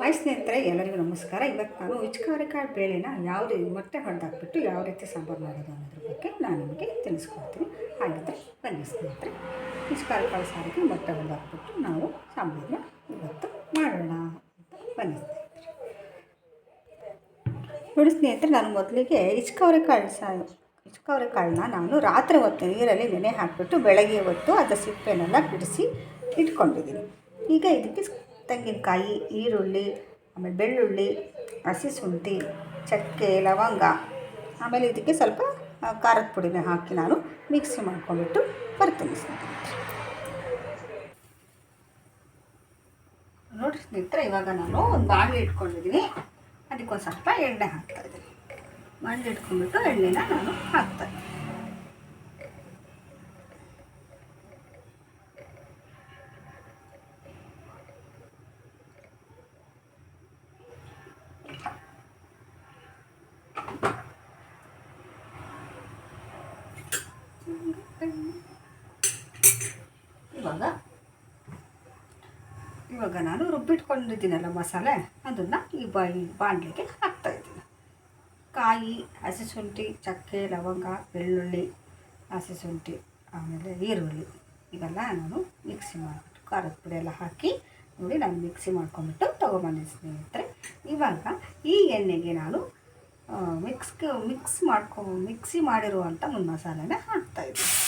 Hi ಸ್ನೇಹಿತರೆ, ಎಲ್ಲರಿಗೂ ನಮಸ್ಕಾರ. ಇವತ್ತು ನಾನು ಉಚ್ಕಾರಿಕಾಳು ಬೇಳೆನ ಯಾವ ರೀತಿ ಮೊಟ್ಟೆ ಹೊಡೆದಾಕ್ಬಿಟ್ಟು ಯಾವ ರೀತಿ ಸಾಂಬಾರು ಮಾಡೋದು ಅನ್ನೋದ್ರ ಬಗ್ಗೆ ನಾನು ನಿಮಗೆ ತಿಳಿಸ್ಕೊಡ್ತೀನಿ. ಹಾಗಿದ್ರೆ ಬನ್ನಿ ಸ್ನೇಹಿತರೆ. ಉಚ್ಕಾರಿಕಾಳು ಸಾರಿಗೆ ಮೊಟ್ಟೆ ಹೊಡೆದಾಕ್ಬಿಟ್ಟು ನಾವು ಸಾಂಬಾರನ್ನ ಇವತ್ತು ಮಾಡೋಣ ಅಂತ ಬನ್ನಿ ಸ್ನೇಹಿತರೆ. ನೋಡಿ ಸ್ನೇಹಿತರೆ, ನಾನು ಮೊದಲಿಗೆ ಇಚ್ಕವರೆಕಾಳು ಸಾ ಇಚ್ಕವರೆಕಾಳನ್ನ ನಾನು ರಾತ್ರಿ ಹೊತ್ತು ನೀರಲ್ಲಿ ನೆನೆ ಹಾಕಿಬಿಟ್ಟು ಬೆಳಗ್ಗೆ ಹೊತ್ತು ಅದರ ಸಿಪ್ಪೆನೆಲ್ಲ ಬಿಡಿಸಿ ಇಟ್ಕೊಂಡಿದ್ದೀನಿ. ಈಗ ಇದಕ್ಕೆ ತೆಂಗಿನಕಾಯಿ ಈರುಳ್ಳಿ, ಆಮೇಲೆ ಬೆಳ್ಳುಳ್ಳಿ, ಹಸಿ ಶುಂಠಿ, ಚಕ್ಕೆ, ಲವಂಗ. ಆಮೇಲೆ ಇದಕ್ಕೆ ಸ್ವಲ್ಪ ಖಾರದ ಪುಡಿನ ಹಾಕಿ ನಾನು ಮಿಕ್ಸಿ ಮಾಡ್ಕೊಂಡ್ಬಿಟ್ಟು ಬರ್ತೀನಿ ನೋಡಿ ಸ್ನೇಹಿತರೆ, ಇವಾಗ ನಾನು ಒಂದು ಬಾಣಲಿ ಇಟ್ಕೊಂಡಿದ್ದೀನಿ. ಅದಕ್ಕೊಂದು ಸ್ವಲ್ಪ ಎಣ್ಣೆ ಹಾಕ್ತಾ ಇದ್ದೀನಿ. ಬಾಣಲೆ ಇಟ್ಕೊಂಡ್ಬಿಟ್ಟು ಎಣ್ಣೆನ ನಾನು ಹಾಕ್ತಾ ಇದ್ದೀನಿ ಇವಾಗ ಇವಾಗ ನಾನು ರುಬ್ಬಿಟ್ಕೊಂಡಿದ್ದೀನಲ್ಲ ಮಸಾಲೆ, ಅದನ್ನು ಈ ಬಾಯಿ ಬಾಣಲೆಗೆ ಹಾಕ್ತಾ ಇದ್ದೀನಿ. ಕಾಯಿ, ಹಸಿ ಶುಂಠಿ, ಚಕ್ಕೆ, ಲವಂಗ, ಬೆಳ್ಳುಳ್ಳಿ, ಹಸಿ ಶುಂಠಿ, ಆಮೇಲೆ ಈರುಳ್ಳಿ, ಇವೆಲ್ಲ ನಾನು ಮಿಕ್ಸಿ ಮಾಡಿಬಿಟ್ಟು ಖಾರದ ಪುಡಿ ಎಲ್ಲ ಹಾಕಿ ನೋಡಿ ನಾನು ಮಿಕ್ಸಿ ಮಾಡ್ಕೊಂಬಿಟ್ಟು ತೊಗೊಂಬಂದಿ ಸ್ನೇಹಿತರೆ. ಇವಾಗ ಈ ಎಣ್ಣೆಗೆ ನಾನು ಮಿಕ್ಸ್ ಮಿಕ್ಸ್ ಮಾಡ್ಕೊ ಮಿಕ್ಸಿ ಮಾಡಿರುವಂಥ ಒಂದು ಮಸಾಲೆನ ಹಾಕ್ತಾಯಿದ್ದೀನಿ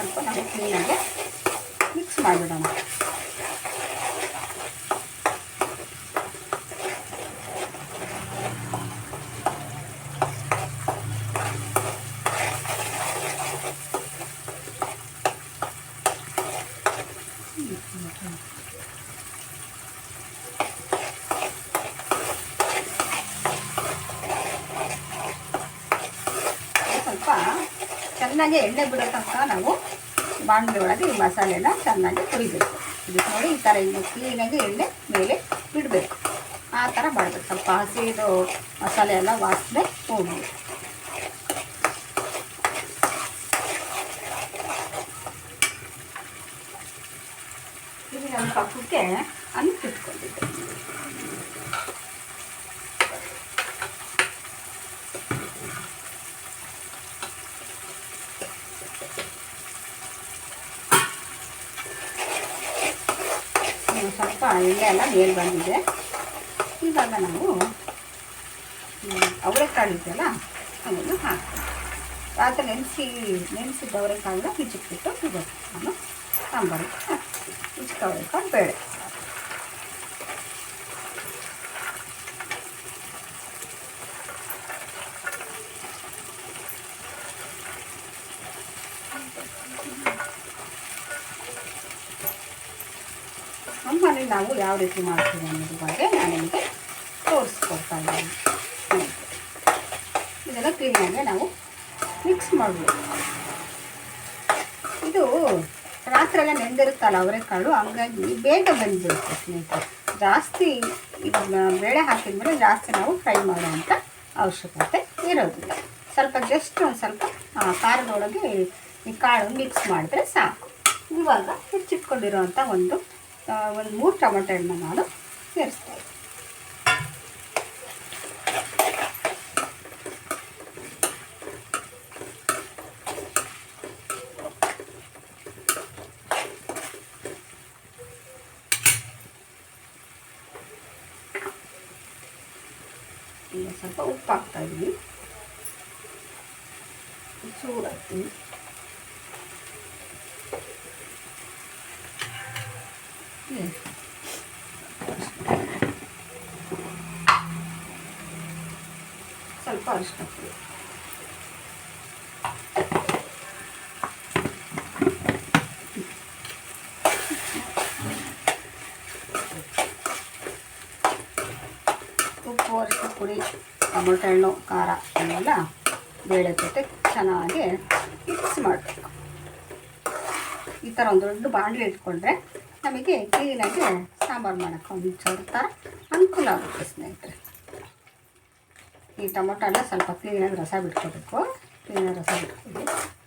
ಸ್ವಲ್ಪ ನಾವು ಕ್ಲೀನಾಗಿ ಮಿಕ್ಸ್ ಮಾಡಿಬಿಡೋಣ ಸ್ವಲ್ಪ ಚೆನ್ನಾಗಿ ಎಣ್ಣೆ ಬಿಡೋ ತನಕ ನಾವು ಬಾಣಲೆ ಒಳಗೆ ಈ ಮಸಾಲೆನ ಚೆನ್ನಾಗಿ ಹುರಿಬೇಕು. ಇದು ನೋಡಿ ಈ ಥರ ಇನ್ನು ಕ್ಲೀನಾಗಿ ಎಣ್ಣೆ ಮೇಲೆ ಬಿಡಬೇಕು ಆ ಥರ ಮಾಡಬೇಕು. ಸ್ವಲ್ಪ ಹಸಿದು ಮಸಾಲೆ ಎಲ್ಲ ವಾಸನೆ ಹೋಗ್ಬೇಕು ಇಲ್ಲಿ ನಮ್ಮ ಪಕ್ಕಕ್ಕೆ ಅನ್ನ ಇಟ್ಕೊಂಡಿದ್ದೆ ಇನ್ನು ಸ್ವಲ್ಪ ಎಣ್ಣೆ ಎಲ್ಲ ಮೇಲೆ ಬಂದಿದೆ. ಇವಾಗ ನಾವು ಅವರೆಕಾಳು ಇದೆಯಲ್ಲ, ಅದನ್ನು ಹಾಕ್ತೀವಿ. ರಾತ್ರಿ ನೆನೆಸಿ ನೆನೆಸಿದ್ದ ಅವರೆಕಾಳನ್ನ ಹಿಚಕ್ಬಿಟ್ಟು ಇವತ್ತು ನಾನು ಸಾಂಬಾರಿಗೆ ಹಾಕ್ತೀನಿ. ಹಿಚ್ಕ ಅವರೆಕಾಳು, ಬೇಳೆ. ನಾವು ಯಾವ ರೀತಿ ಮಾಡ್ತೀವಿ ಅನ್ನೋದ್ರ ಬಗ್ಗೆ ನಾನು ನಿಮಗೆ ತೋರಿಸ್ಕೊಡ್ತಾ ಇದ್ದೀನಿ. ಇದೆಲ್ಲ ಕ್ಲೀನಾಗಿ ನಾವು ಮಿಕ್ಸ್ ಮಾಡಬೇಕು ಇದು ರಾತ್ರಿ ಎಲ್ಲ ನೆಂದಿರುತ್ತಲ್ಲ ಅವರೆಕಾಳು, ಹಂಗಾಗಿ ಬೇಗ ಬಂದ್ಬಿಡುತ್ತೆ ಸ್ನೇಹಿತರೆ. ಜಾಸ್ತಿ ಇದನ್ನ ಬೇಳೆ ಹಾಕಿದ್ಮೇಲೆ ಜಾಸ್ತಿ ನಾವು ಫ್ರೈ ಮಾಡುವಂಥ ಅವಶ್ಯಕತೆ ಇರೋದಿಲ್ಲ. ಸ್ವಲ್ಪ ಜಸ್ಟ್ ಒಂದು ಸ್ವಲ್ಪ ಖಾರದೊಳಗೆ ಈ ಕಾಳು ಮಿಕ್ಸ್ ಮಾಡಿದ್ರೆ ಸಾಕು. ಇವಾಗ ಹೆಚ್ಚಿಟ್ಕೊಂಡಿರೋವಂಥ ಒಂದು ಒಂದು ಮೂರು ಟೊಮೆಟೊ ಹಣ್ಣು ನಾನು ಸೇರಿಸ್ತಾ ಇದ್ದೀನಿ ಈಗ ಸ್ವಲ್ಪ ಉಪ್ಪು ಹಾಕ್ತಾ ಇದ್ದೀನಿ ಚೂರು ಹಾಕ್ತೀನಿ ಹ್ಮ್. ಸ್ವಲ್ಪ ಅರಿಶಿನ ಪುಡಿ ಉಪ್ಪು, ಅರಿಶಿನ ಪುಡಿ ಟೊಮೊಟೊ ಹಣ್ಣು ಖಾರ ಇವನ್ನೆಲ್ಲ ಬೇಳೆ ಜೊತೆ ಚೆನ್ನಾಗಿ ಮಿಕ್ಸ್ ಮಾಡಬೇಕು. ಈ ಥರ ಒಂದು ದೊಡ್ಡ ಬಾಣಲಿ ಇಟ್ಕೊಂಡ್ರೆ ನಮಗೆ ಕ್ಲೀನಾಗಿ ಸಾಂಬಾರು ಮಾಡೋಕ್ಕೆ ಒಂದು ಥರ ಅನುಕೂಲ ಆಗುತ್ತೆ ಸ್ನೇಹಿತರೆ. ಈ ಟೊಮೊಟೊನ ಸ್ವಲ್ಪ ಕ್ಲೀನಾಗಿ ರಸ ಬಿಟ್ಕೋಬೇಕು. ಕ್ಲೀನಾಗಿ ರಸ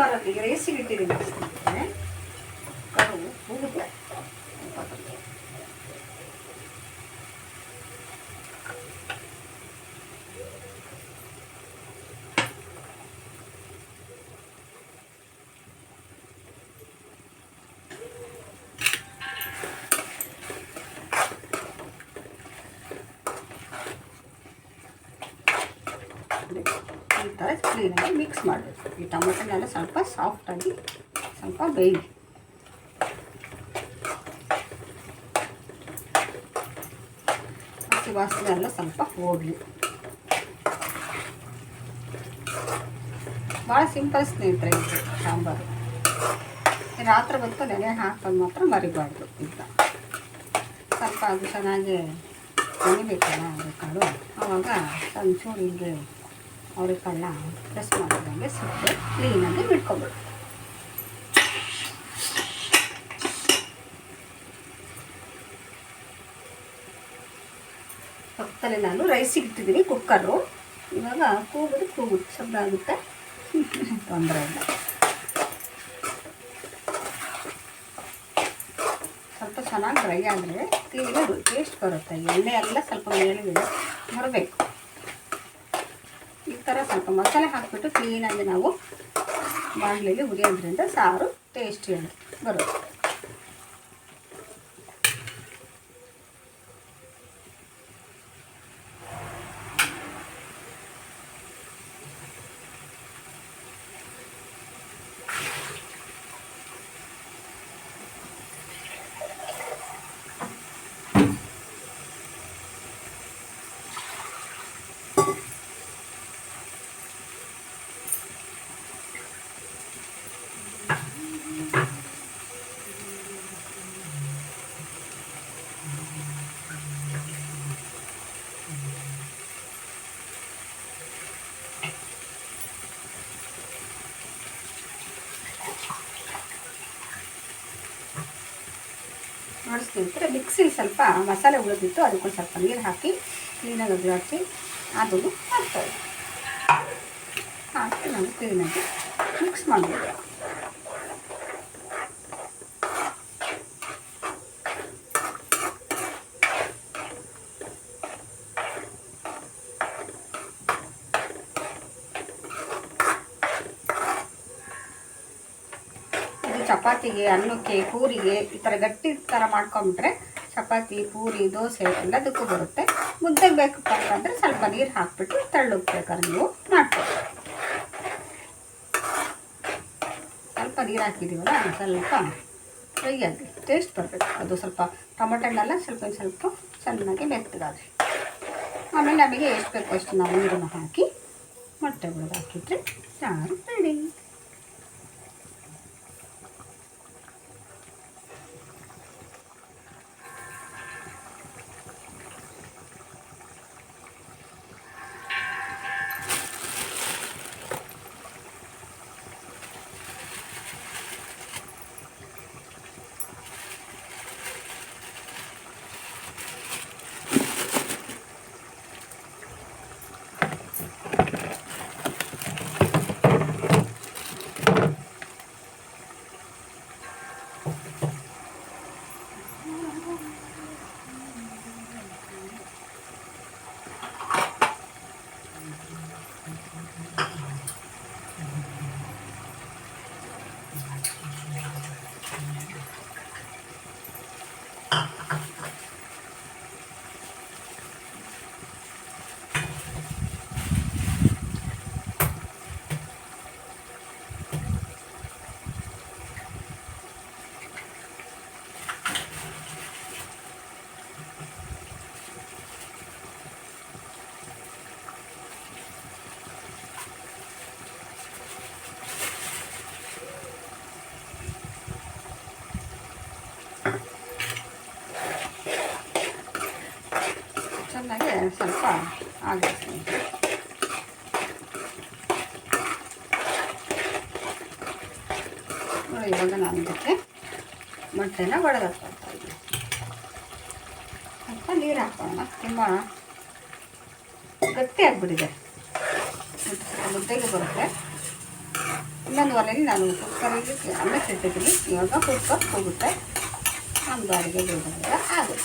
カラってやりすてるんですけどね。ಈ ಮಿಕ್ಸ್ ಮಾಡಬೇಕು. ಈ ಟೊಮೆಟೊನೆಲ್ಲ ಸ್ವಲ್ಪ ಸಾಫ್ಟಾಗಿ ಸ್ವಲ್ಪ ಬೇಯಿ ಹಸಿ ವಾಸನೆ ಎಲ್ಲ ಸ್ವಲ್ಪ ಹೋಗಲಿ. ಭಾಳ ಸಿಂಪಲ್ ಸ್ನೇಹಿತರೆ ಇದು ಸಾಂಬಾರು. ರಾತ್ರಿ ಬಂತು, ನೆನೆ ಹಾಕೋದು ಮಾತ್ರ ಮರಿಬಾರ್ದು ಅಂತ. ಸ್ವಲ್ಪ ಅದು ಚೆನ್ನಾಗಿ ನೆನೆಬೇಕಲ್ಲ, ಅದು ಕಾಳು. ಆವಾಗ ಚೂರು ಹಿಂಗೆ ಅವರೆಕಾಳನ್ನ ಪ್ರೆಸ್ ಮಾಡಿದಂಗೆ ಸಿಪ್ಪೆ ಕ್ಲೀನಾಗಿ ಬಿಟ್ಕೊಬೇಕು ಪಕ್ಕದಲ್ಲಿ ನಾನು ರೈಸಿಗೆ ಇಟ್ಟಿದ್ದೀನಿ ಕುಕ್ಕರು ಇವಾಗ ಕೂಗಿದ್ರೆ ಕೂಗುತ್ತೆ ಶಬ್ದ ಆಗುತ್ತೆ. ತೊಂದರೆ ಇಲ್ಲ. ಸ್ವಲ್ಪ ಚೆನ್ನಾಗಿ ಡ್ರೈ ಆದರೆ ಕ್ಲೀನಾಗಿ ಟೇಸ್ಟ್ ಬರುತ್ತೆ. ಎಣ್ಣೆ ಎಲ್ಲ ಸ್ವಲ್ಪ ಮೇಲೆ ಬರಬೇಕು ಈ ಥರ ಸ್ವಲ್ಪ ಮಸಾಲೆ ಹಾಕಿಬಿಟ್ಟು ಕ್ಲೀನಾಗಿ ನಾವು ಬಾಣಲೆಯಲ್ಲಿ ಹುರಿಯೋದ್ರಿಂದ ಸಾರು ಟೇಸ್ಟಿ ಬರುತ್ತೆ ನೋಡಿ ಸ್ನೇಹಿತರೆ ಮಿಕ್ಸಿಲಿ ಸ್ವಲ್ಪ ಮಸಾಲೆ ಉಳಿದಿತ್ತು ಅದಕ್ಕೊಂದು ಸ್ವಲ್ಪ ನೀರು ಹಾಕಿ ಕ್ಲೀನಾಗಿ ಅಗಲಾಡಿಸಿ ಅದನ್ನು ಹಾಕ್ತಾರೆ ಹಾಕಿ ನಾವು ಕ್ಲೀನಾಗಿ ಮಿಕ್ಸ್ ಮಾಡಬೇಕು ಇದು ಚಪಾತಿಗೆ, ಅನ್ನಕ್ಕೆ, ಪೂರಿಗೆ ಈ ಥರ ಗಟ್ಟಿ ಥರ ಮಾಡ್ಕೊಂಬಿಟ್ರೆ ಚಪಾತಿ, ಪೂರಿ, ದೋಸೆ ಎಲ್ಲದಕ್ಕೂ ಬರುತ್ತೆ. ಮುದ್ದೆಗೆ ಬೇಕಪ್ಪ ಅಂತಂದರೆ ಸ್ವಲ್ಪ ನೀರು ಹಾಕ್ಬಿಟ್ಟು ತಳ್ಳುಗ್ಬೇಕಾದ್ರೆ ನೀವು ಮಾಡ್ಕೊಳ್ಳಿ ಸ್ವಲ್ಪ ನೀರು ಹಾಕಿದ್ದೀವಲ್ಲ, ಸ್ವಲ್ಪ ಫ್ರೈ ಆಗಲಿ ಟೇಸ್ಟ್ ಬರಬೇಕು. ಅದು ಸ್ವಲ್ಪ ಟೊಮೆಟೊ ಹಣ್ಣೆಲ್ಲ ಸ್ವಲ್ಪ ಸ್ವಲ್ಪ ಚೆನ್ನಾಗಿ ಮೆತ್ತಗಾಗಲಿ ಆಮೇಲೆ ನಮಗೆ ಎಷ್ಟು ಬೇಕು ಅಷ್ಟು ನಾವು ನೀರನ್ನು ಹಾಕಿ ಮೊಟ್ಟೆ ಹಾಕಿದ್ರೆ ಸಾರು ರೆಡಿ. ಸ್ವಲ್ಪ ಆಗುತ್ತೆ ಇವಾಗ ನಾನು ಇದಕ್ಕೆ ಮೊಟ್ಟೆನ ಒಡೆದಾಕ್ಕೊಳ್ತಾ ಇದ್ದೀನಿ ಸ್ವಲ್ಪ ನೀರು ಹಾಕೋಣ ತುಂಬ ಗಟ್ಟಿ ಆಗಿಬಿಟ್ಟಿದೆ ಮುದ್ದೆಗೆ ಬರುತ್ತೆ ಇನ್ನೊಂದು ಒಲೆಯಲ್ಲಿ ನಾನು ಕುಕ್ಕರಲ್ಲಿ ಅನ್ನ ಸಿಟ್ಟಿದ್ದೀನಿ ಇವಾಗ ಕುಕ್ಕರ್ ಹೋಗುತ್ತೆ ನಮ್ಮ ಬೇಗ ಬೇಗ ಆಗುತ್ತೆ.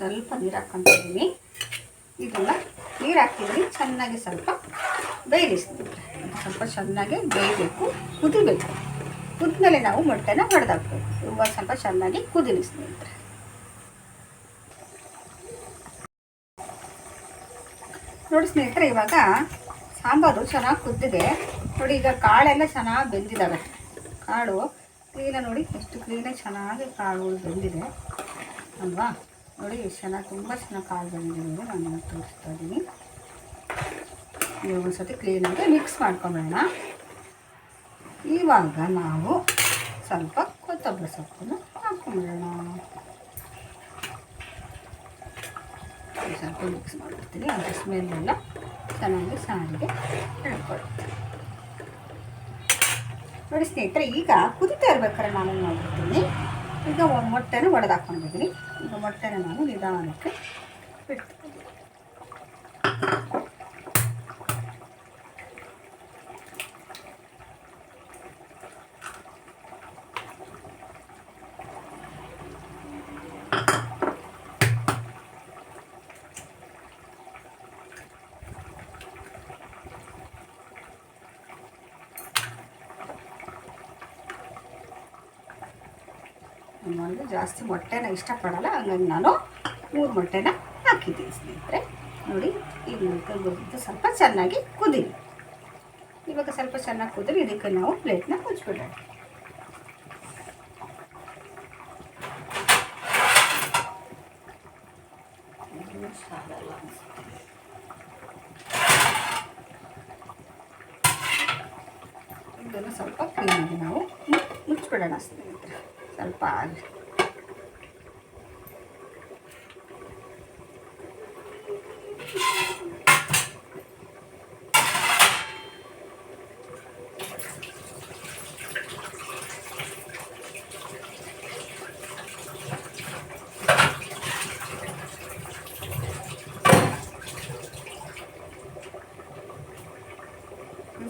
ಸ್ವಲ್ಪ ನೀರು ಹಾಕ್ಕೊಂತಿದ್ದೀನಿ. ಇದನ್ನು ನೀರು ಹಾಕಿದ್ದೀನಿ ಚೆನ್ನಾಗಿ ಸ್ವಲ್ಪ ಬೇಯಿಸ್ತೀವಿ ಸ್ವಲ್ಪ ಚೆನ್ನಾಗಿ ಬೇಯಬೇಕು ಕುದಿಬೇಕು. ಕುದ್ಮೇಲೆ ನಾವು ಮೊಟ್ಟೆನ ಹೊಡೆದಾಕ್ಬೇಕು. ಇವಾಗ ಸ್ವಲ್ಪ ಚೆನ್ನಾಗಿ ಕುದಿಲಿ ಸ್ನೇಹಿತರೆ ನೋಡಿ ಸ್ನೇಹಿತರೆ, ಇವಾಗ ಸಾಂಬಾರು ಚೆನ್ನಾಗಿ ಕುದ್ದಿದೆ. ನೋಡಿ ಈಗ ಕಾಳೆಲ್ಲ ಚೆನ್ನಾಗಿ ಬೆಂದಿದ್ದಾವೆ ಕಾಳು ಕ್ಲೀನಾಗಿ ನೋಡಿ, ಎಷ್ಟು ಕ್ಲೀನಾಗಿ ಚೆನ್ನಾಗಿ ಕಾಳುಗಳು ಬೆಂದಿದೆ. ಅಲ್ವಾ? ನೋಡಿ ಎಷ್ಟು ಚೆನ್ನಾಗಿ ತುಂಬ ಚೆನ್ನಾಗಿ ಕಾಲು ಬಂದಿದೆ ನಾನು ನಿಮಗೆ ತೋರಿಸ್ತಾ ಇದ್ದೀನಿ. ನೀವು ಒಂದು ಸತಿ ಕ್ಲೀನಾಗಿ ಮಿಕ್ಸ್ ಮಾಡ್ಕೊಂಬೇಡ ಇವಾಗ ನಾವು ಸ್ವಲ್ಪ ಕೊತ್ತಂಬರಿ ಸೊಪ್ಪನ್ನು ಹಾಕೊಂಬಿಡೋಣ. ಸ್ವಲ್ಪ ಮಿಕ್ಸ್ ಮಾಡಿರ್ತೀನಿ ಅದ್ರ ಸ್ಮೆಲ್ಲೆಲ್ಲ ಚೆನ್ನಾಗಿ ಸಾರಿಗೆ ಹೇಳ್ಕೊಡ್ತೀನಿ ನೋಡಿ ಸ್ನೇಹಿತರೆ, ಈಗ ಕುದಿತಾ ಇರ್ಬೇಕಾದ್ರೆ ನಾನು ಮಾಡಿರ್ತೀನಿ ಈಗ ಒಂದು ಮೊಟ್ಟೆನ ಒಡೆದಾಕೊಂಡಿದ್ದೀನಿ ಈಗ ಮೊಟ್ಟೆನ ನಾನು ನಿಧಾನಕ್ಕೆ ಬಿಡ್ತೀನಿ ನಮ್ಮಲ್ಲಿ ಜಾಸ್ತಿ ಮೊಟ್ಟೆನ ಇಷ್ಟಪಡಲ್ಲ. ಹಂಗಾಗಿ ನಾನು ಮೂರು ಮೊಟ್ಟೆನ ಹಾಕಿದ್ದೀನಿ ಸ್ನೇಹಿತರೆ. ನೋಡಿ ಈಗ ಮೊಟ್ಟೆ ಸ್ವಲ್ಪ ಚೆನ್ನಾಗಿ ಕುದೀಲಿ ಇವಾಗ ಸ್ವಲ್ಪ ಚೆನ್ನಾಗಿ ಕುದಿರಿ, ಇದಕ್ಕೆ ನಾವು ಪ್ಲೇಟ್ನ ಮುಚ್ಚಿಬಿಡೋಣ. ಇದನ್ನು ಸ್ವಲ್ಪ ಕ್ಲೀನಾಗಿ ನಾವು ಮುಚ್ಚಿಬಿಡೋಣ ಸ್ನೇಹಿತರೆ. ಸ್ವಲ್ಪ ಆಗಲಿ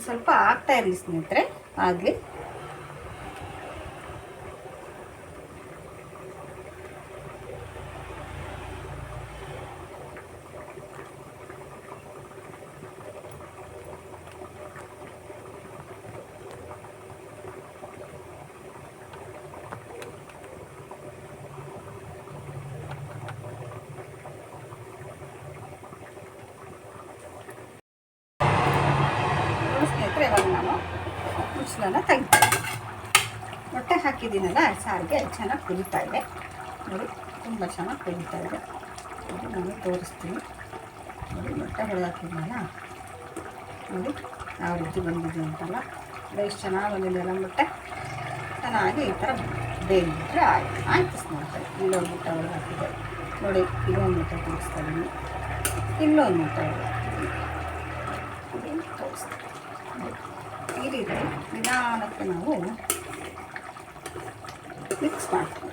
ಸ್ವಲ್ಪ ಆಗ್ತಾ ಇರಲಿ ಸ್ನೇಹಿತರೆ ಆಗಲಿ ಸ್ನೇಹಿತರೆ ಇವಾಗ ನಾನು ಮುಚ್ಚಲನ್ನ ತೆಗಿತೀನಿ ಮೊಟ್ಟೆ ಹಾಕಿದ್ದೀನಲ್ಲ, ಸಾರಿಗೆ ಚೆನ್ನಾಗಿ ಕುದೀತಾ ಇದೆ. ನೋಡಿ, ತುಂಬ ಚೆನ್ನಾಗಿ ಕುದೀತಾ ಇದೆ. ನೋಡಿ ನಾನು ತೋರಿಸ್ತೀನಿ. ನೋಡಿ, ಮೊಟ್ಟೆ ಹೊಡೆದಾಕಿದ್ನಲ್ಲ ನೋಡಿ, ಯಾವ ರೀತಿ ಬಂದಿದೆ ಅಂತಲ್ಲ? ಎಷ್ಟು ಚೆನ್ನಾಗಿ ಬಂದಿದೆ ಅಲ್ಲ ಮೊಟ್ಟೆ? ಚೆನ್ನಾಗಿ ಈ ಥರ ಬೇಯಿಬಿಟ್ರೆ ಆಯ್ತು. ಆಯ್ತು ಸ್ನೇಹಿತರೆ, ಇಲ್ಲೊಂದು ಮೊಟ್ಟೆ ಹೊಡೆದಾಕಿದೆ ನೋಡಿ ಇಲ್ಲೊಂದು ಮೊಟ್ಟೆ ತೋರಿಸ್ತಾ ಇದ್ದೀನಿ ಇಲ್ಲೊಂದು ಮೊಟ್ಟೆ ಹೊಡೆದಾಕಿದ್ದೀನಿ ತೋರಿಸ್ತೀನಿ. ಈ ರೀತಿ ನಿಧಾನಕ್ಕೆ ನಾವು ಮಿಕ್ಸ್ ಮಾಡ್ತೀವಿ.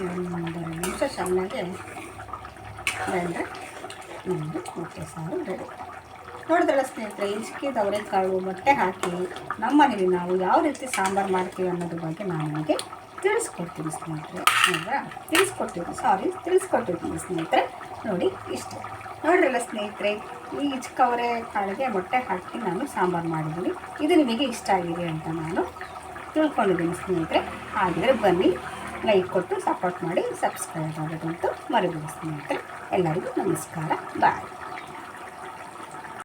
ಒಂದು ನಿಮಿಷ ಚೆನ್ನಾಗಿ ಬೆಂದರೆ ನಮ್ಮದು ಮೊಟ್ಟೆ ಸಾರು ರೆಡಿ ನೋಡಿದಳ ಸ್ನೇಹಿತರೆ ಇಂಚಿಕೆ ಅವರೆಕಾಳು, ಮೊಟ್ಟೆ ಹಾಕಿ ನಮ್ಮ ಮನೇಲಿ ನಾವು ಯಾವ ರೀತಿ ಸಾಂಬಾರು ಮಾಡ್ತೀವಿ ಅನ್ನೋದ್ರ ಬಗ್ಗೆ ನಾನು ನಿಮಗೆ ತಿಳಿಸ್ಕೊಡ್ತೀನಿ ಸ್ನೇಹಿತರೆ. ಹೌದಾ ತಿಳಿಸ್ಕೊಟ್ಟಿದ್ದೀನಿ ಸಾರಿ ತಿಳಿಸ್ಕೊಟ್ಟಿದ್ದೀನಿ ಸ್ನೇಹಿತರೆ. ನೋಡಿ, ಇಷ್ಟ. ನೋಡ್ರಲ್ಲ ಸ್ನೇಹಿತರೆ, ಈ ಇಚ್ಕವರೆ ಕಾಳಿಗೆ ಮೊಟ್ಟೆ ಹಾಕಿ ನಾನು ಸಾಂಬಾರು ಮಾಡಿದ್ದೀನಿ. ಇದು ನಿಮಗೆ ಇಷ್ಟ ಆಗಿದೆ ಅಂತ ನಾನು ತಿಳ್ಕೊಂಡಿದ್ದೀನಿ ಸ್ನೇಹಿತರೆ. ಹಾಗಿದ್ರೆ ಬನ್ನಿ ಲೈಕ್ ಕೊಟ್ಟು ಸಪೋರ್ಟ್ ಮಾಡಿ ಸಬ್ಸ್ಕ್ರೈಬ್ ಆಗೋದಂತೂ ಮರಿಬೇಡಿ ಸ್ನೇಹಿತರೆ. ಎಲ್ಲರಿಗೂ ನಮಸ್ಕಾರ. ಬಾಯ್